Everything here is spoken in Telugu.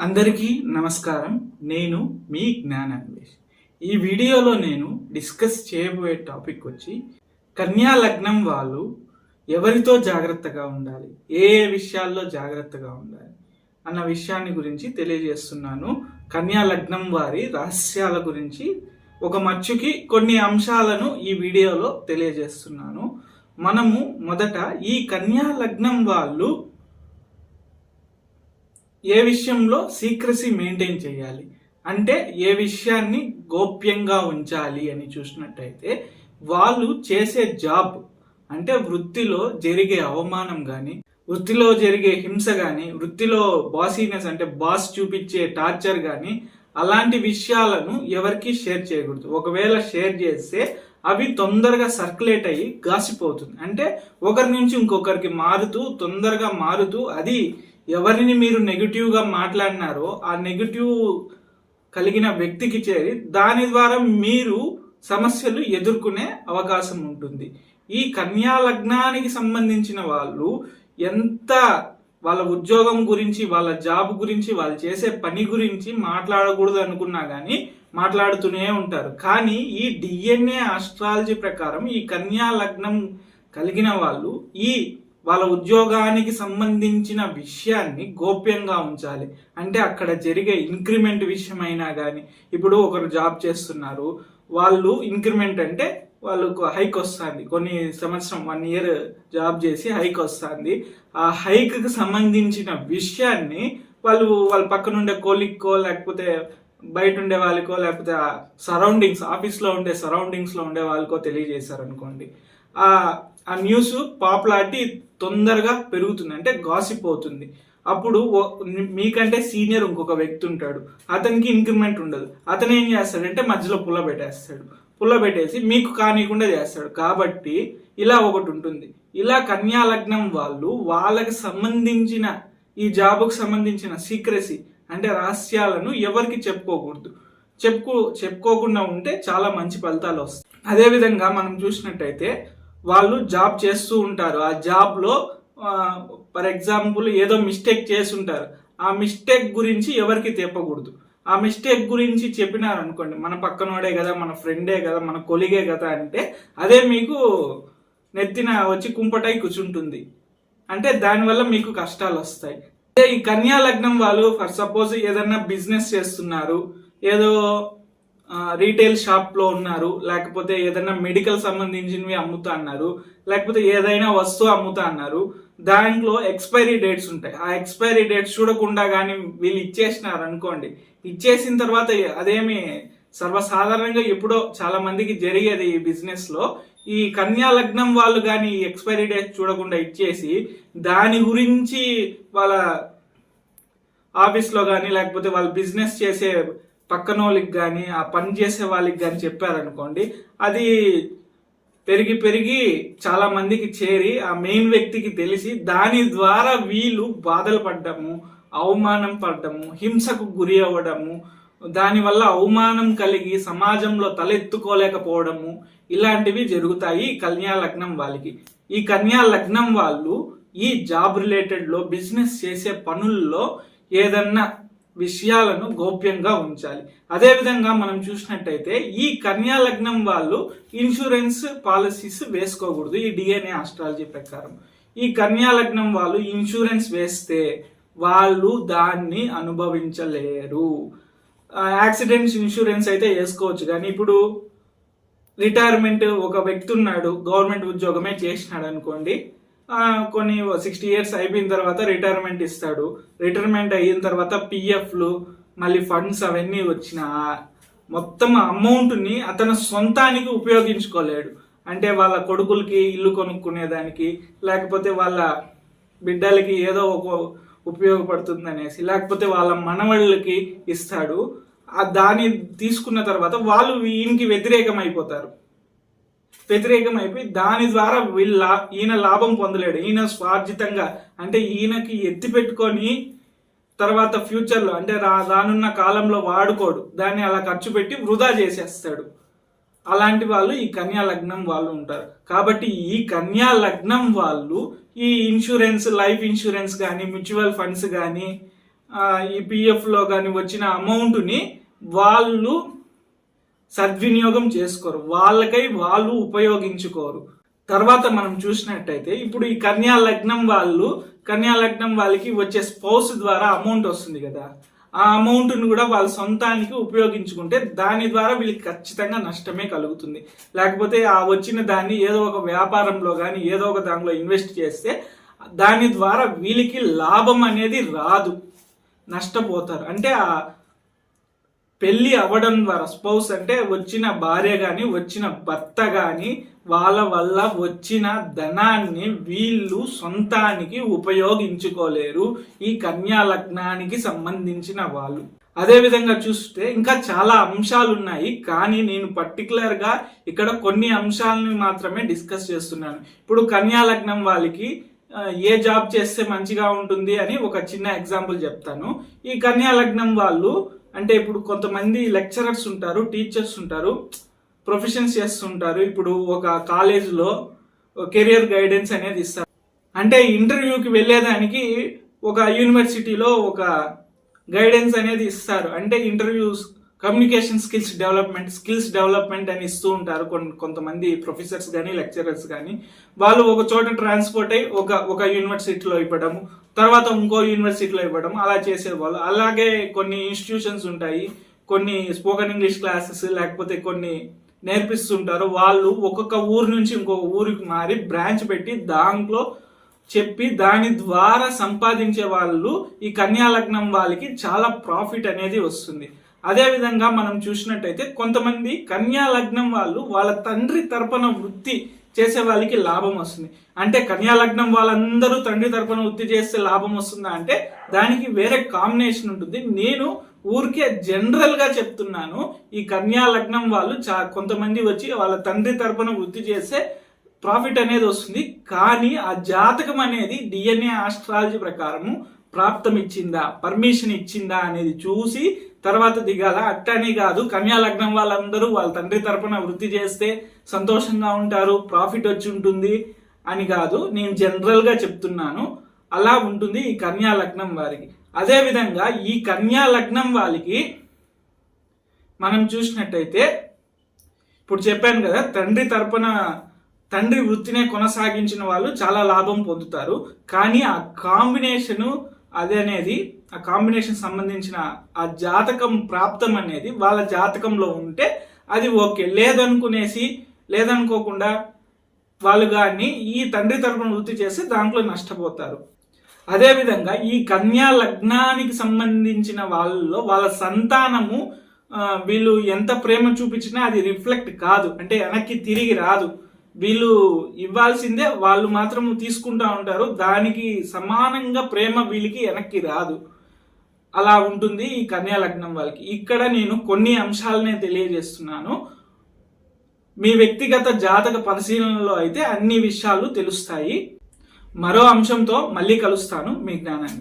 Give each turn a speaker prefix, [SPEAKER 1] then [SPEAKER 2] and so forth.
[SPEAKER 1] అందరికీ నమస్కారం. నేను మీ జ్ఞానాన్వేష్ ఈ వీడియోలో నేను డిస్కస్ చేయబోయే టాపిక్ వచ్చి కన్యా లగ్నం వాళ్ళు ఎవరితో జాగ్రత్తగా ఉండాలి? ఏ ఏ విషయాల్లో జాగ్రత్తగా ఉండాలి? అన్న విషయాన్ని గురించి తెలియజేస్తున్నాను. కన్యా లగ్నం వారి రహస్యాల గురించి ఒక మచ్చుకి కొన్ని అంశాలను ఈ వీడియోలో తెలియజేస్తున్నాను. మనము మొదట ఈ కన్యా లగ్నం వాళ్ళు ఏ విషయంలో సీక్రసీ మెయింటైన్ చేయాలి? అంటే ఏ విషయాన్ని గోప్యంగా ఉంచాలి అని చూసినట్టయితే వాళ్ళు చేసే జాబ్ అంటే వృత్తిలో జరిగే అవమానం కానీ వృత్తిలో జరిగే హింస కానీ వృత్తిలో బాసీనెస్ అంటే బాస్ చూపించే టార్చర్ కానీ అలాంటి విషయాలను ఎవరికి షేర్ చేయకూడదు. ఒకవేళ షేర్ చేస్తే అవి తొందరగా సర్క్యులేట్ అయ్యి గాసిపోతుంది. అంటే ఒకరి నుంచి ఇంకొకరికి మారుతూ తొందరగా మారుతూ అది ఎవరిని మీరు నెగిటివ్గా మాట్లాడినారో ఆ నెగిటివ్ కలిగిన వ్యక్తికి చేరి దాని ద్వారా మీరు సమస్యలు ఎదుర్కొనే అవకాశం ఉంటుంది. ఈ కన్యా లగ్నానికి సంబంధించిన వాళ్ళు ఎంత వాళ్ళ ఉద్యోగం గురించి వాళ్ళ జాబ్ గురించి వాళ్ళు చేసే పని గురించి మాట్లాడకూడదు అనుకున్నా కానీ మాట్లాడుతూనే ఉంటారు. కానీ ఈ డిఎన్ఏ ఆస్ట్రాలజీ ప్రకారం ఈ కన్యా లగ్నం కలిగిన వాళ్ళు ఈ వాళ్ళ ఉద్యోగానికి సంబంధించిన విషయాన్ని గోప్యంగా ఉంచాలి. అంటే అక్కడ జరిగే ఇంక్రిమెంట్ విషయమైనా కానీ ఇప్పుడు ఒకరు జాబ్ చేస్తున్నారు వాళ్ళు ఇంక్రిమెంట్ అంటే వాళ్ళకు హైక్ వస్తుంది. కొన్ని సంవత్సరం వన్ ఇయర్ జాబ్ చేసి హైక్ వస్తుంది. ఆ హైక్కి సంబంధించిన విషయాన్ని వాళ్ళు వాళ్ళ పక్కన ఉండే కోలిక్కో లేకపోతే బయట ఉండే వాళ్ళకో లేకపోతే సరౌండింగ్స్ ఆఫీస్లో ఉండే సరౌండింగ్స్లో ఉండే వాళ్ళకో తెలియజేశారు అనుకోండి ఆ ఆ న్యూస్ పాపులారిటీ తొందరగా పెరుగుతుంది అంటే గాసిప్ అవుతుంది అప్పుడు మీకంటే సీనియర్ ఇంకొక వ్యక్తి ఉంటాడు. అతనికి ఇంక్రిమెంట్ ఉండదు. అతను ఏం చేస్తాడంటే మధ్యలో పుల్ల పెట్టేస్తాడు. పుల్ల పెట్టేసి మీకు కానీయకుండా చేస్తాడు. కాబట్టి ఇలా ఒకటి ఉంటుంది. ఇలా కన్యా లగ్నం వాళ్ళు వాళ్ళకి సంబంధించిన ఈ జాబుకు సంబంధించిన సీక్రసీ అంటే రహస్యాలను ఎవరికి చెప్పుకోకూడదు. చెప్పుకో చెప్పుకోకుండా ఉంటే చాలా మంచి ఫలితాలు వస్తాయి. అదేవిధంగా మనం చూసినట్టయితే వాళ్ళు జాబ్ చేస్తూ ఉంటారు. ఆ జాబ్లో ఫర్ ఎగ్జాంపుల్ ఏదో మిస్టేక్ చేసి ఉంటారు ఆ మిస్టేక్ గురించి ఎవరికి తెప్పకూడదు. ఆ మిస్టేక్ గురించి చెప్పినారు అనుకోండి మన పక్కనోడే కదా మన ఫ్రెండే కదా మన కొలిగే కదా అంటే అదే మీకు నెత్తిన వచ్చి కుంపటై కూర్చుంటుంది. అంటే దానివల్ల మీకు కష్టాలు వస్తాయి. అదే ఈ కన్యా లగ్నం వాళ్ళు ఫర్ సపోజ్ ఏదన్నా బిజినెస్ చేస్తున్నారు ఏదో రీటైల్ షాప్లో ఉన్నారు. లేకపోతే ఏదైనా మెడికల్ సంబంధించినవి అమ్ముతా అన్నారు. లేకపోతే ఏదైనా వస్తువు అమ్ముతా అన్నారు. దాంట్లో ఎక్స్పైరీ డేట్స్ ఉంటాయి. ఆ ఎక్స్పైరీ డేట్స్ చూడకుండా కానీ వీళ్ళు ఇచ్చేసినారు అనుకోండి. ఇచ్చేసిన తర్వాత అదేమి సర్వసాధారణంగా ఎప్పుడో చాలా మందికి జరిగేది ఈ బిజినెస్లో. ఈ కన్యా లగ్నం వాళ్ళు కానీ ఎక్స్పైరీ డేట్ చూడకుండా ఇచ్చేసి దాని గురించి వాళ్ళ ఆఫీస్లో కానీ లేకపోతే వాళ్ళు బిజినెస్ చేసే పక్కన వాళ్ళకి కానీ ఆ పని చేసే వాళ్ళకి కానీ చెప్పారనుకోండి అది పెరిగి పెరిగి చాలా మందికి చేరి ఆ మెయిన్ వ్యక్తికి తెలిసి దాని ద్వారా వీళ్ళు బాధలు పడ్డము అవమానం పడ్డము హింసకు గురి అవ్వడము దానివల్ల అవమానం కలిగి సమాజంలో తలెత్తుకోలేకపోవడము ఇలాంటివి జరుగుతాయి కన్యా లగ్నం వాళ్ళకి. ఈ కన్యా లగ్నం వాళ్ళు ఈ జాబ్ రిలేటెడ్లో బిజినెస్ చేసే పనుల్లో ఏదన్నా విషయాలను గోప్యంగా ఉంచాలి. అదేవిధంగా మనం చూసినట్టయితే ఈ కన్యా లగ్నం వాళ్ళు ఇన్సూరెన్స్ పాలసీస్ వేసుకోకూడదు. ఈ డిఎన్ఏ ఆస్ట్రాలజీ ప్రకారం. ఈ కన్యా లగ్నం వాళ్ళు ఇన్సూరెన్స్ వేస్తే వాళ్ళు దాన్ని అనుభవించలేరు. యాక్సిడెంట్స్ ఇన్సూరెన్స్ అయితే వేసుకోవచ్చు. కానీ ఇప్పుడు రిటైర్మెంట్ ఒక వ్యక్తి ఉన్నాడు గవర్నమెంట్ ఉద్యోగమే చేసినాడు అనుకోండి కొన్ని సిక్స్టీ ఇయర్స్ అయిపోయిన తర్వాత రిటైర్మెంట్ ఇస్తాడు. రిటైర్మెంట్ అయిన తర్వాత పిఎఫ్లు మళ్ళీ ఫండ్స్ అవన్నీ వచ్చిన ఆ మొత్తం అమౌంట్ని అతని సొంతానికి ఉపయోగించుకోలేడు. అంటే వాళ్ళ కొడుకులకి ఇల్లు కొనుక్కునేదానికి లేకపోతే వాళ్ళ బిడ్డలకి ఏదో ఒక ఉపయోగపడుతుంది అనేసి లేకపోతే వాళ్ళ మనవళ్ళకి ఇస్తాడు. ఆ దాన్ని తీసుకున్న తర్వాత వాళ్ళు ఈయనకి వ్యతిరేకం అయిపోతారు వ్యతిరేకం అయిపోయి దాని ద్వారా వీళ్ళ ఈయన లాభం పొందలేడు. ఈయన స్వార్జితంగా అంటే ఈయనకి ఎత్తి పెట్టుకొని తర్వాత ఫ్యూచర్లో అంటే రా రానున్న కాలంలో వాడుకోడు. దాన్ని అలా ఖర్చు పెట్టి వృధా చేసేస్తాడు. అలాంటి వాళ్ళు ఈ కన్యా లగ్నం వాళ్ళు ఉంటారు. కాబట్టి ఈ కన్యా లగ్నం వాళ్ళు ఈ ఇన్సూరెన్స్ లైఫ్ ఇన్సూరెన్స్ కానీ మ్యూచువల్ ఫండ్స్ కానీ ఈ పిఎఫ్లో కానీ వచ్చిన అమౌంట్ని వాళ్ళు సద్వినియోగం చేసుకోరు. వాళ్ళకై వాళ్ళు ఉపయోగించుకోరు. తర్వాత మనం చూసినట్టయితే ఇప్పుడు ఈ కన్యా లగ్నం వాళ్ళు కన్యా లగ్నం వాళ్ళకి వచ్చే స్పౌస్ ద్వారా అమౌంట్ వస్తుంది కదా. ఆ అమౌంట్ను కూడా వాళ్ళ సొంతానికి ఉపయోగించుకుంటే దాని ద్వారా వీళ్ళకి ఖచ్చితంగా నష్టమే కలుగుతుంది. లేకపోతే ఆ వచ్చిన దాన్ని ఏదో ఒక వ్యాపారంలో కానీ ఏదో ఒక దానిలో ఇన్వెస్ట్ చేస్తే దాని ద్వారా వీళ్ళకి లాభం అనేది రాదు. నష్టపోతారు. అంటే ఆ పెళ్ళి అవ్వడం ద్వారా స్పౌస్ అంటే వచ్చిన భార్య గాని వచ్చిన భర్త గాని వాళ్ళ వల్ల వచ్చిన ధనాన్ని వీళ్ళు సొంతానికి ఉపయోగించుకోలేరు ఈ కన్యా లగ్నానికి సంబంధించిన వాళ్ళు. అదేవిధంగా చూస్తే ఇంకా చాలా అంశాలు ఉన్నాయి కానీ నేను పర్టికులర్గా ఇక్కడ కొన్ని అంశాలను మాత్రమే డిస్కస్ చేస్తున్నాను. ఇప్పుడు కన్యా లగ్నం వాళ్ళకి ఏ జాబ్ చేస్తే మంచిగా ఉంటుంది అని ఒక చిన్న ఎగ్జాంపుల్ చెప్తాను. ఈ కన్యా లగ్నం వాళ్ళు అంటే ఇప్పుడు కొంతమంది లెక్చరర్స్ ఉంటారు టీచర్స్ ఉంటారు ప్రొఫెషన్స్ చేస్తుంటారు ఇప్పుడు ఒక కాలేజీలో కెరియర్ గైడెన్స్ అనేది ఇస్తారు. అంటే ఇంటర్వ్యూకి వెళ్ళేదానికి ఒక యూనివర్సిటీలో ఒక గైడెన్స్ అనేది ఇస్తారు. అంటే interviews communication skills development skills development అని ఇస్తూ ఉంటారు కొంతమంది ప్రొఫెసర్స్ కానీ లెక్చరర్స్ కానీ వాళ్ళు ఒక చోట ట్రాన్స్పోర్ట్ అయ్యి ఒక ఒక యూనివర్సిటీలో ఇవ్వడం తర్వాత ఇంకో యూనివర్సిటీలో ఇవ్వడం అలా చేసేవాళ్ళు. అలాగే కొన్ని ఇన్స్టిట్యూషన్స్ ఉంటాయి కొన్ని స్పోకెన్ ఇంగ్లీష్ క్లాసెస్ లేకపోతే కొన్ని నేర్పిస్తుంటారు. వాళ్ళు ఒక్కొక్క ఊరు నుంచి ఇంకొక ఊరికి మారి బ్రాంచ్ పెట్టి దాంట్లో చెప్పి దాని ద్వారా సంపాదించే వాళ్ళు ఈ కన్యా లగ్నం వాళ్ళకి చాలా ప్రాఫిట్ అనేది వస్తుంది. అదే విధంగా మనం చూసినట్టయితే కొంతమంది కన్యా లగ్నం వాళ్ళు వాళ్ళ తండ్రి తరపున వృత్తి చేసే వాళ్ళకి లాభం వస్తుంది. అంటే కన్యా లగ్నం వాళ్ళందరూ తండ్రి తరపున వృత్తి చేస్తే లాభం వస్తుందా అంటే దానికి వేరే కాంబినేషన్ ఉంటుంది. నేను ఊరికే జనరల్గా చెప్తున్నాను. ఈ కన్యా లగ్నం వాళ్ళు చా కొంతమంది వచ్చి వాళ్ళ తండ్రి తరపున వృత్తి చేస్తే ప్రాఫిట్ అనేది వస్తుంది. కానీ ఆ జాతకం అనేది డిఎన్ఏ ఆస్ట్రాలజీ ప్రకారము ప్రాప్తం ఇచ్చిందా పర్మిషన్ ఇచ్చిందా అనేది చూసి తర్వాత దిగాల? అట్టని కాదు కన్యా లగ్నం వాళ్ళందరూ వాళ్ళ తండ్రి తరపున వృత్తి చేస్తే సంతోషంగా ఉంటారు ప్రాఫిట్ వచ్చి ఉంటుంది అని కాదు నేను జనరల్గా చెప్తున్నాను అలా ఉంటుంది ఈ కన్యా లగ్నం వారికి. అదే విధంగా ఈ కన్యా లగ్నం వాళ్ళకి మనం చూసినట్టయితే ఇప్పుడు చెప్పాను కదా తండ్రి తరపున తండ్రి వృత్తినే కొనసాగించిన వాళ్ళు చాలా లాభం పొందుతారు. కానీ ఆ కాంబినేషను అది అనేది ఆ కాంబినేషన్ సంబంధించిన ఆ జాతకం ప్రాప్తం అనేది వాళ్ళ జాతకంలో ఉంటే అది ఓకే. లేదనుకునేసి లేదనుకోకుండా వాళ్ళు కానీ ఈ తండ్రి తరపున వృత్తి చేస్తే దాంట్లో నష్టపోతారు. అదేవిధంగా ఈ కన్యా లగ్నానికి సంబంధించిన వాళ్ళలో వాళ్ళ సంతానము వీళ్ళు ఎంత ప్రేమ చూపించినా అది రిఫ్లెక్ట్ కాదు. అంటే వెనక్కి తిరిగి రాదు. వీళ్ళు ఇవ్వాల్సిందే వాళ్ళు మాత్రం తీసుకుంటా ఉంటారు. దానికి సమానంగా ప్రేమ వీళ్ళకి వెనక్కి రాదు. అలా ఉంటుంది ఈ కన్యా లగ్నం వాళ్ళకి. ఇక్కడ నేను కొన్ని అంశాలనే తెలియజేస్తున్నాను. మీ వ్యక్తిగత జాతక పరిశీలనలో అయితే అన్ని విషయాలు తెలుస్తాయి. మరో అంశంతో మళ్ళీ కలుస్తాను. మీ జ్ఞానాన్ని.